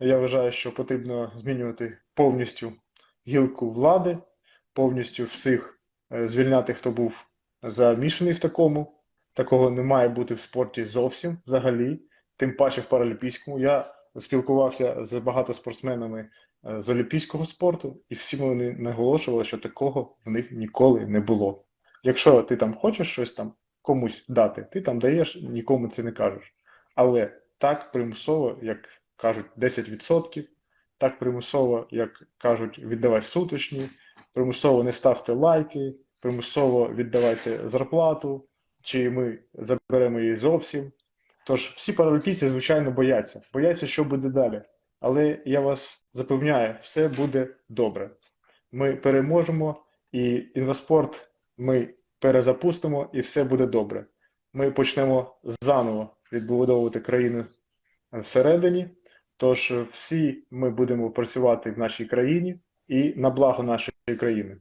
я вважаю, що потрібно змінювати повністю гілку влади, повністю всіх е, звільняти, хто був замішаний в такому. Такого не має бути в спорті зовсім взагалі, тим паче в паралімпійському. Я спілкувався з багато спортсменами е, з олімпійського спорту, і всі вони наголошували, що такого в них ніколи не було. Якщо ти там хочеш щось там комусь дати, ти там даєш, нікому це не кажеш. Але так примусово, як кажуть, 10%, так примусово, як кажуть, віддавай суточні, примусово не ставте лайки, примусово віддавайте зарплату, чи ми заберемо її зовсім. Тож всі паралімпійці, звичайно, бояться. Бояться, що буде далі. Але я вас запевняю, все буде добре. Ми переможемо, і інваспорт ми перезапустимо, і все буде добре. Ми почнемо заново відбудовувати країну всередині. Тож всі ми будемо працювати в нашій країні і на благо нашої країни.